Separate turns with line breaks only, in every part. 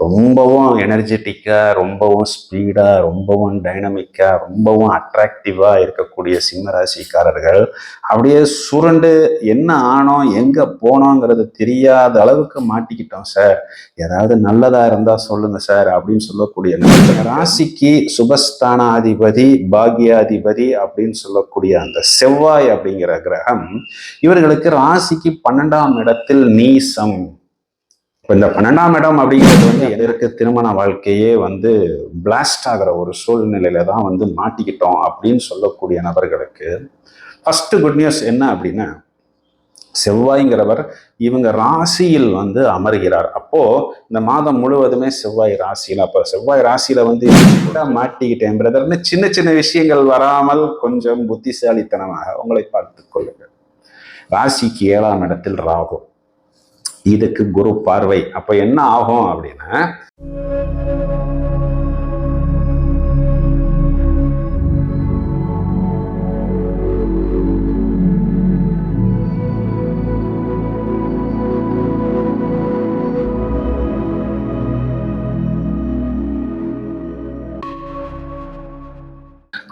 ரொம்பவும் எனர்ஜெட்டிக்காக ரொம்பவும் ஸ்பீடாக ரொம்பவும் டைனமிக்காக ரொம்பவும் அட்ராக்டிவாக இருக்கக்கூடிய சிம்மராசிக்காரர்கள் அப்படியே சுருண்டு என்ன ஆனோம் எங்கே போனோங்கிறது தெரியாத அளவுக்கு மாட்டிக்கிட்டோம் சார் ஏதாவது நல்லதாக இருந்தால் சொல்லுங்கள் சார் அப்படின்னு சொல்லக்கூடிய ராசிக்கு சுபஸ்தானாதிபதி பாக்யாதிபதி அப்படின்னு சொல்லக்கூடிய அந்த செவ்வாய் அப்படிங்கிற கிரகம் இவர்களுக்கு ராசிக்கு பன்னெண்டாம் இடத்தில் நீசம். இப்போ இந்த பன்னெண்டாம் இடம் அப்படிங்கிறது வந்து எதற்கு திருமண வாழ்க்கையே வந்து பிளாஸ்ட் ஆகிற ஒரு சூழ்நிலையில தான் வந்து மாட்டிக்கிட்டோம் அப்படின்னு சொல்லக்கூடிய நபர்களுக்கு ஃபர்ஸ்ட் குட் நியூஸ் என்ன அப்படின்னா செவ்வாய்ங்கிறவர் இவங்க ராசியில் வந்து அமர்கிறார். அப்போ இந்த மாதம் முழுவதுமே செவ்வாய் ராசியில் அப்போ செவ்வாய் ராசியில வந்து மாட்டிக்கிட்டேன். பிரதர்னு சின்ன சின்ன விஷயங்கள் வராமல் கொஞ்சம் புத்திசாலித்தனமாக உங்களை பார்த்துக் கொள்ளுங்கள். ராசிக்கு ஏழாம் இடத்தில் ராகு. இதுக்கு குரு பார்வை. அப்ப என்ன ஆகும் அப்படின்னா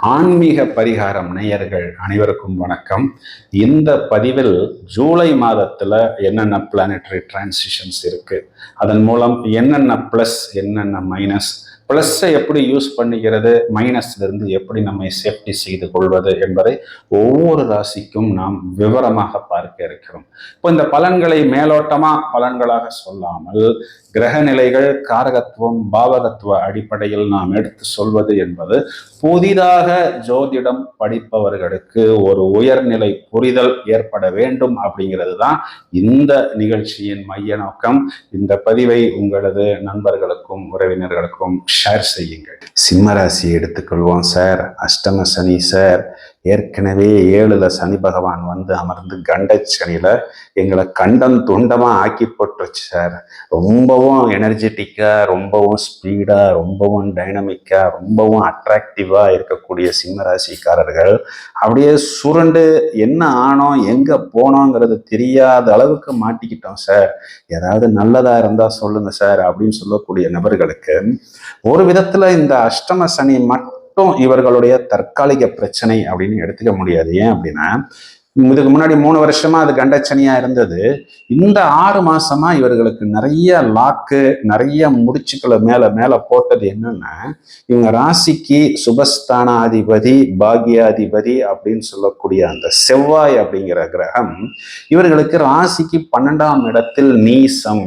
ஆன்மீக பரிகாரம் நேயர்கள் அனைவருக்கும் வணக்கம். இந்த பதிவில் ஜூலை மாதத்துல என்னென்ன பிளானட்டரி டிரான்சிஷன்ஸ் இருக்கு? அதன் மூலம் என்னென்ன ப்ளஸ் என்னென்ன மைனஸ் ப்ளஸ்ஸை எப்படி யூஸ் பண்ணிக்கிறது? மைனஸ்லிருந்து எப்படி நம்மை சேஃப்டி செய்து கொள்வது என்பதை ஒவ்வொரு ராசிக்கும் நாம் விவரமாக பார்க்க இருக்கிறோம். இப்போ இந்த பலன்களை மேலோட்டமாக பலன்களாக சொல்லாமல் கிரக நிலைகள் காரகத்துவம் பாவகத்துவ அடிப்படையில் நாம் எடுத்து சொல்வது என்பது புதிதாக ஜோதிடம் படிப்பவர்களுக்கு ஒரு உயர்நிலை புரிதல் ஏற்பட வேண்டும் அப்படிங்கிறது தான் இந்த நிகழ்ச்சியின் மைய நோக்கம். இந்த பதிவை உங்களது நண்பர்களுக்கும் உறவினர்களுக்கும் ஷேர் செய்யுங்கள். சிம்மராசி எடுத்துக்கொள்வோம் சார் அஷ்டம சனி சார் ஏற்கனவே ஏழுல சனி பகவான் வந்து அமர்ந்து கண்ட சனியில எங்களை கண்டம் துண்டமா ஆக்கி போட்டுருச்சு சார். ரொம்பவும் எனர்ஜெட்டிக்கா ரொம்பவும் ஸ்பீடா ரொம்பவும் டைனமிக்கா ரொம்பவும் அட்ராக்டிவா இருக்கக்கூடிய சிம்மராசிக்காரர்கள் அப்படியே சுருண்டு என்ன ஆனோம் எங்க போனோங்கிறது தெரியாத அளவுக்கு மாட்டிக்கிட்டோம் சார். ஏதாவது நல்லதா இருந்தா சொல்லுங்க சார் அப்படின்னு சொல்லக்கூடிய நபர்களுக்கு ஒரு விதத்துல இந்த அஷ்டம சனி மட்டும் மட்டும் இவர்களுடைய தற்காலிக பிரச்சனை அப்படின்னு எடுத்துக்க முடியாது. ஏன் அப்படின்னா இதுக்கு முன்னாடி மூணு வருஷமா அது கண்டச்சனியா இருந்தது. இந்த ஆறு மாசமா இவர்களுக்கு நிறைய லாக்கு நிறைய முடிச்சுக்களை மேல மேல போட்டது என்னன்னா இவங்க ராசிக்கு சுபஸ்தானாதிபதி பாக்யாதிபதி அப்படின்னு சொல்லக்கூடிய அந்த செவ்வாய் அப்படிங்கிற கிரகம் இவர்களுக்கு ராசிக்கு பன்னெண்டாம் இடத்தில் நீசம்.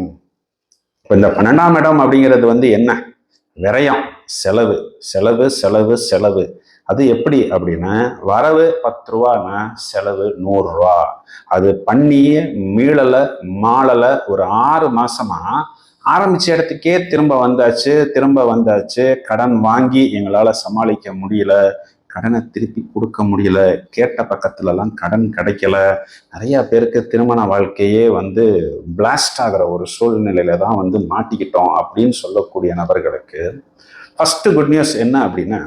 இப்போ இந்த பன்னெண்டாம் இடம் அப்படிங்கிறது வந்து என்ன? விரயம் செலவு செலவு செலவு செலவு. அது எப்படி அப்படின்னா வரவு பத்து ரூபான்னா செலவு நூறுரூவா அது பண்ணியே மீளலை மாளலை ஒரு ஆறு மாசமா ஆரம்பிச்ச இடத்துக்கே திரும்ப வந்தாச்சு திரும்ப வந்தாச்சு கடன் வாங்கி எங்களால் சமாளிக்க முடியல. கடனை திருப்பி கொடுக்க முடியல. கேட்ட பக்கத்துலலாம் கடன் கிடைக்கல. நிறைய பேருக்கு திருமண வாழ்க்கையே வந்து பிளாஸ்ட் ஆகிற ஒரு சூழ்நிலையில தான் வந்து மாட்டிக்கிட்டோம் அப்படின்னு சொல்லக்கூடிய நபர்களுக்கு ஃபஸ்ட்டு குட் நியூஸ் என்ன அப்படின்னா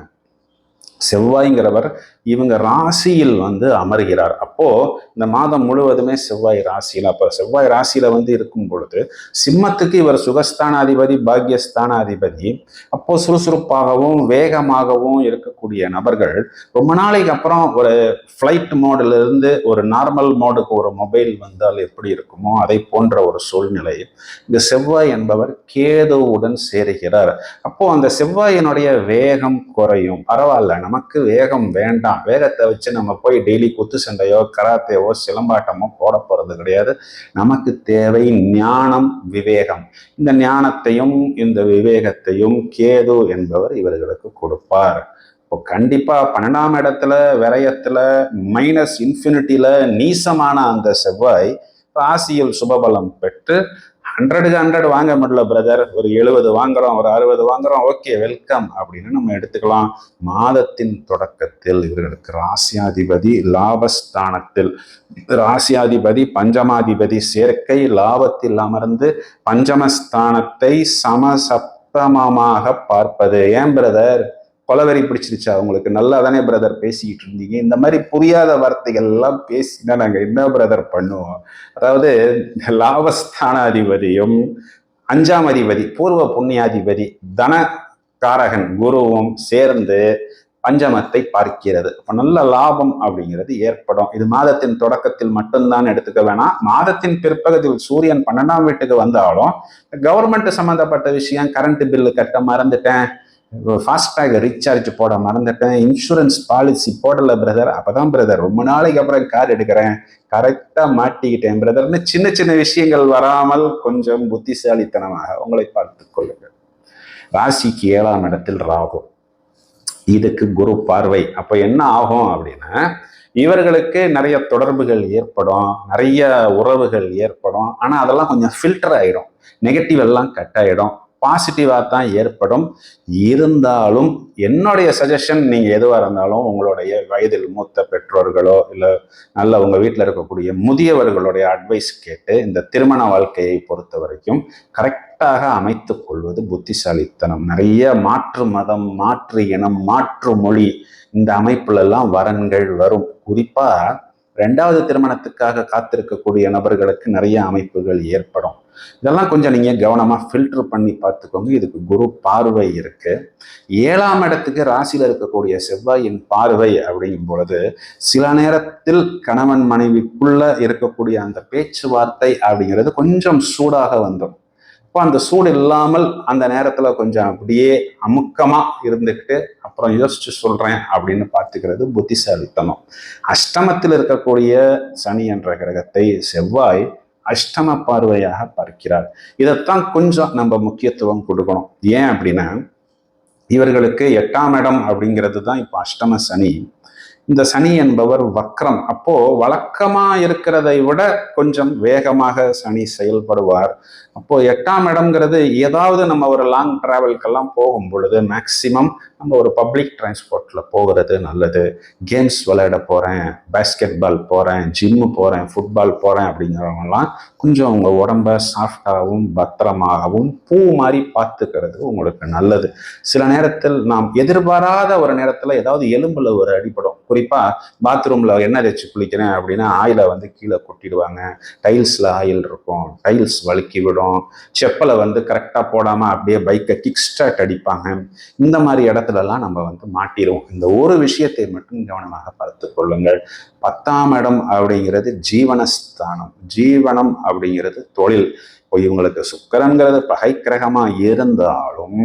செவ்வாய்ங்கிறவர் இவங்க ராசியில் வந்து அமர்கிறார். அப்போ இந்த மாதம் முழுவதுமே செவ்வாய் ராசியில் அப்போ செவ்வாய் ராசியில வந்து இருக்கும் பொழுது சிம்மத்துக்கு இவர் சுகஸ்தானாதிபதி பாக்யஸ்தானாதிபதி. அப்போ சுறுசுறுப்பாகவும் வேகமாகவும் இருக்கக்கூடிய நபர்கள் ரொம்ப நாளைக்கு அப்புறம் ஒரு ஃப்ளைட் மோடில் இருந்து ஒரு நார்மல் மோடுக்கு ஒரு மொபைல் வந்தால் எப்படி இருக்குமோ அதை போன்ற ஒரு சூழ்நிலை. இந்த செவ்வாய் என்பவர் கேதுவுடன் சேருகிறார். அப்போ அந்த செவ்வாயினுடைய வேகம் குறையும். பரவாயில்ல நம்ம நமக்கு வேகம் வேண்டாம். வேகத்தை வச்சு நம்ம போய் டெய்லி குத்து சண்டையோ கராத்தேவோ சிலம்பாட்டமோ போட போகிறது கிடையாது. நமக்கு தேவை ஞானம் விவேகம். இந்த ஞானத்தையும் இந்த விவேகத்தையும் கேது என்பவர் இவர்களுக்கு கொடுப்பார். இப்போ கண்டிப்பாக பன்னெண்டாம் இடத்துல விரயத்தில் மைனஸ் இன்ஃபினிட்டியில் நீசமான அந்த செவ்வாய் ராசியில் சுபபலம் பெற்று ஹண்ட்ரடுக்கு ஹண்ட்ரட் வாங்க முடியல பிரதர் ஒரு எழுபது வாங்குறோம் ஒரு அறுபது வாங்குறோம் ஓகே வெல்கம் அப்படின்னு நம்ம எடுத்துக்கலாம். மாதத்தின் தொடக்கத்தில் இவர்களுக்கு ராசியாதிபதி லாபஸ்தானத்தில். ராசியாதிபதி பஞ்சமாதிபதி சேர்க்கை லாபத்தில் அமர்ந்து பஞ்சமஸ்தானத்தை சமசப்தமமாக பார்ப்பது. ஏன் பிரதர் கொலவெறி பிடிச்சிருச்சா? உங்களுக்கு நல்லா தானே பிரதர் பேசிக்கிட்டு இருந்தீங்க இந்த மாதிரி புரியாத வார்த்தைகள் எல்லாம் பேசினா நாங்கள் என்ன பிரதர் பண்ணுவோம்? அதாவது லாபஸ்தானாதிபதியும் அஞ்சாம் அதிபதி பூர்வ புண்ணியாதிபதி தனகாரகன் குருவும் சேர்ந்து பஞ்சமத்தை பார்க்கிறது. அப்போ நல்ல லாபம் அப்படிங்கிறது ஏற்படும். இது மாதத்தின் தொடக்கத்தில் மட்டும்தான் எடுத்துக்க வேணாம். மாதத்தின் பிற்பகுதியில் சூரியன் பன்னெண்டாம் வீட்டுக்கு வந்தாலும் கவர்மெண்ட் சம்மந்தப்பட்ட விஷயம் கரண்ட் பில்லு கட்ட மறந்துட்டேன். ஃபாஸ்டேக் ரீசார்ஜ் போட மறந்துட்டேன். இன்சூரன்ஸ் பாலிசி போடல பிரதர் அப்பதான் பிரதர் ரொம்ப நாளைக்கு அப்புறம் கார் எடுக்கிறேன். கரெக்டாக மாட்டிக்கிட்டேன் பிரதர்னு சின்ன சின்ன விஷயங்கள் வராமல் கொஞ்சம் புத்திசாலித்தனமாக உங்களை பார்த்து கொள்ளுங்கள். ராசிக்கு ஏழாம் இடத்தில் ராகு. இதுக்கு குரு பார்வை. அப்போ என்ன ஆகும் அப்படின்னா இவர்களுக்கு நிறைய தொடர்புகள் ஏற்படும் நிறைய உறவுகள் ஏற்படும். ஆனால் அதெல்லாம் கொஞ்சம் ஃபில்டர் ஆகிடும் நெகட்டிவ் எல்லாம் கட் ஆகிடும் பாசிட்டிவாக தான் ஏற்படும். இருந்தாலும் என்னுடைய சஜஷன் நீங்கள் எதுவாக இருந்தாலும் உங்களுடைய வயதில் மூத்த பெற்றோர்களோ இல்லை நல்ல உங்கள் வீட்டில் இருக்கக்கூடிய முதியவர்களுடைய அட்வைஸ் கேட்டு இந்த திருமண வாழ்க்கையை பொறுத்த வரைக்கும் கரெக்டாக அமைத்து கொள்வது புத்திசாலித்தனம். நிறைய மாற்று மதம் மாற்று இனம் மாற்று மொழி இந்த அமைப்புலெல்லாம் வரன்கள் வரும். குறிப்பாக ரெண்டாவது திருமணத்துக்காக காத்திருக்கக்கூடிய நபர்களுக்கு நிறைய அமைப்புகள் ஏற்படும். இதெல்லாம் கொஞ்சம் நீங்கள் கவனமாக ஃபில்டர் பண்ணி பார்த்துக்கோங்க. இதுக்கு குரு பார்வை இருக்கு. ஏழாம் இடத்துக்கு ராசியில் இருக்கக்கூடிய செவ்வாயின் பார்வை அப்படிங்கும் பொழுது சில நேரத்தில் கணவன் மனைவிக்குள்ள இருக்கக்கூடிய அந்த பேச்சுவார்த்தை அப்படிங்கிறது கொஞ்சம் சூடாக வந்துடும். இப்போ அந்த சூடு இல்லாமல் அந்த நேரத்தில் கொஞ்சம் அப்படியே அமுக்கமாக இருந்துக்கிட்டு அப்புறம் யோசிச்சு சொல்கிறேன் அப்படின்னு பார்த்துக்கிறது புத்திசாலித்தனம். அஷ்டமத்தில் இருக்கக்கூடிய சனி என்ற கிரகத்தை செவ்வாய் அஷ்டம பார்வையாக பார்க்கிறார். இதைத்தான் கொஞ்சம் நம்ம முக்கியத்துவம் கொடுக்கணும். ஏன் அப்படின்னா இவர்களுக்கு எட்டாம் இடம் அப்படிங்கிறது தான் இப்போ அஷ்டம சனி. இந்த சனி என்பவர் வக்ரம். அப்போ வழக்கமா இருக்கிறதை விட கொஞ்சம் வேகமாக சனி செயல்படுவார். அப்போ எட்டாம் இடம்ங்கிறது ஏதாவது நம்ம ஒரு லாங் டிராவல்க்கெல்லாம் போகும் பொழுது மேக்சிமம் நம்ம ஒரு பப்ளிக் டிரான்ஸ்போர்ட்டில் போகிறது நல்லது. கேம்ஸ் விளையாட போகிறேன் பேஸ்கெட் பால் போகிறேன் ஜிம்மு போகிறேன் ஃபுட்பால் போகிறேன் அப்படிங்கிறவங்கலாம் கொஞ்சம் உங்கள் உடம்ப சாஃப்டாகவும் பத்திரமாகவும் பூ மாதிரி பார்த்துக்கிறது உங்களுக்கு நல்லது. சில நேரத்தில் நாம் எதிர்பாராத ஒரு நேரத்தில் ஏதாவது எலும்பில் ஒரு அடிப்படும் குறிப்பாக பாத்ரூமில் எண்ணெய் தேய்ச்சி குளிக்கிறேன் அப்படின்னா ஆயிலை வந்து கீழே கொட்டிடுவாங்க. டைல்ஸில் ஆயில் இருக்கும். டைல்ஸ் வழுக்கி விடும். செப்பலை வந்து கரெக்டாக போடாமல் அப்படியே பைக்கை கிக் ஸ்டார்ட் அடிப்பாங்க. இந்த மாதிரி இடத்துலலாம் நம்ம வந்து மாட்டிடுவோம் இந்த ஒரு விஷயத்தை மட்டும் கவனமாக பார்த்து கொள்ளுங்கள். பத்தாம் இடம் அப்படிங்கிறது ஜீவனஸ்தானம். ஜீவனம் அப்படிங்கிறது தொழில். இப்போ இவங்களுக்கு சுக்கரங்கிறது பகை இருந்தாலும்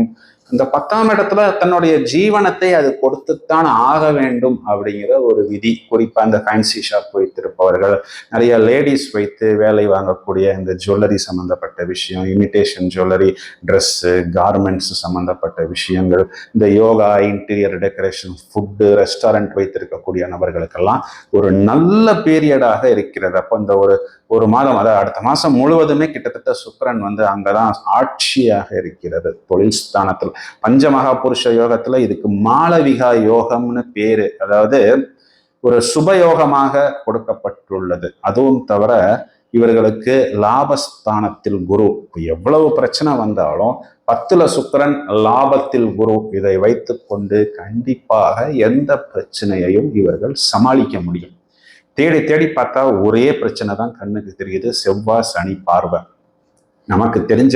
இந்த பத்தாம் இடத்துல தன்னுடைய ஜீவனத்தை அது கொடுத்துத்தான் ஆக வேண்டும் அப்படிங்கிற ஒரு விதி. குறிப்பா இந்த ஃபேன்சி ஷாப் வைத்திருப்பவர்கள் நிறைய லேடிஸ் வைத்து வேலை வாங்கக்கூடிய இந்த ஜுவல்லரி சம்பந்தப்பட்ட விஷயம் இமிட்டேஷன் ஜுவல்லரி ட்ரெஸ்ஸு கார்மெண்ட்ஸ் சம்பந்தப்பட்ட விஷயங்கள் இந்த yoga interior decoration food restaurant வைத்திருக்கக்கூடிய நபர்களுக்கெல்லாம் ஒரு நல்ல பீரியடாக இருக்கிறது. அப்போ இந்த ஒரு ஒரு மாதம் அதாவது அடுத்த மாதம் முழுவதுமே கிட்டத்தட்ட சுக்கரன் வந்து அங்கதான் ஆட்சியாக இருக்கிறது. தொழில் ஸ்தானத்தில் பஞ்சமகா புருஷ யோகத்துல இதுக்கு மாளவிகா யோகம்னு பேரு. அதாவது ஒரு சுபயோகமாக கொடுக்கப்பட்டுள்ளது. அதுவும் தவிர இவர்களுக்கு லாபஸ்தானத்தில் குரு. எவ்வளவு பிரச்சனை வந்தாலும் பத்துல சுக்கரன் லாபத்தில் குரு. இதை வைத்துக்கொண்டு கண்டிப்பாக எந்த பிரச்சனையையும் இவர்கள் சமாளிக்க முடியும். தேடி தேடி பார்த்தா ஒரே பிரச்சனை தான் கண்ணுக்கு தெரியுது. செவ்வாய் சனி பார்வை. நமக்கு தெரிஞ்ச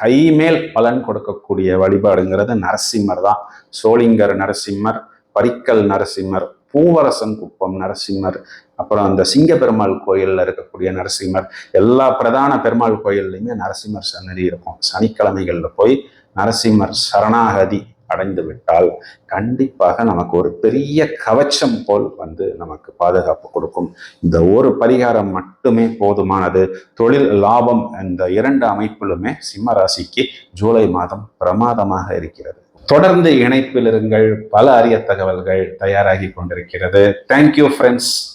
கைமேல் பலன் கொடுக்கக்கூடிய வழிபாடுங்கிறது நரசிம்மர் தான். சோளிங்கர் நரசிம்மர் பரிக்கல் நரசிம்மர் பூவரசன் குப்பம் நரசிம்மர் அப்புறம் அந்த சிங்க பெருமாள் கோயிலில் இருக்கக்கூடிய நரசிம்மர். எல்லா பிரதான பெருமாள் கோயில்லையுமே நரசிம்மர் சன்னதி இருக்கும். சனிக்கிழமைகளில் போய் நரசிம்மர் சரணாகதி அடைந்து விட்டால் கண்டிப்பாக நமக்கு ஒரு பெரிய கவச்சம் போல் வந்து நமக்கு பாதுகாப்பு கொடுக்கும். இந்த ஒரு பரிகாரம் மட்டுமே போதுமானது. தொழில் லாபம் இந்த இரண்டு அமைப்பிலுமே சிம்ம ராசிக்கு ஜூலை மாதம் பிரமாதமாக இருக்கிறது. தொடர்ந்து இணைப்பில் இருங்கள். பல அரிய தகவல்கள் தயாராகி கொண்டிருக்கிறது. Thank you friends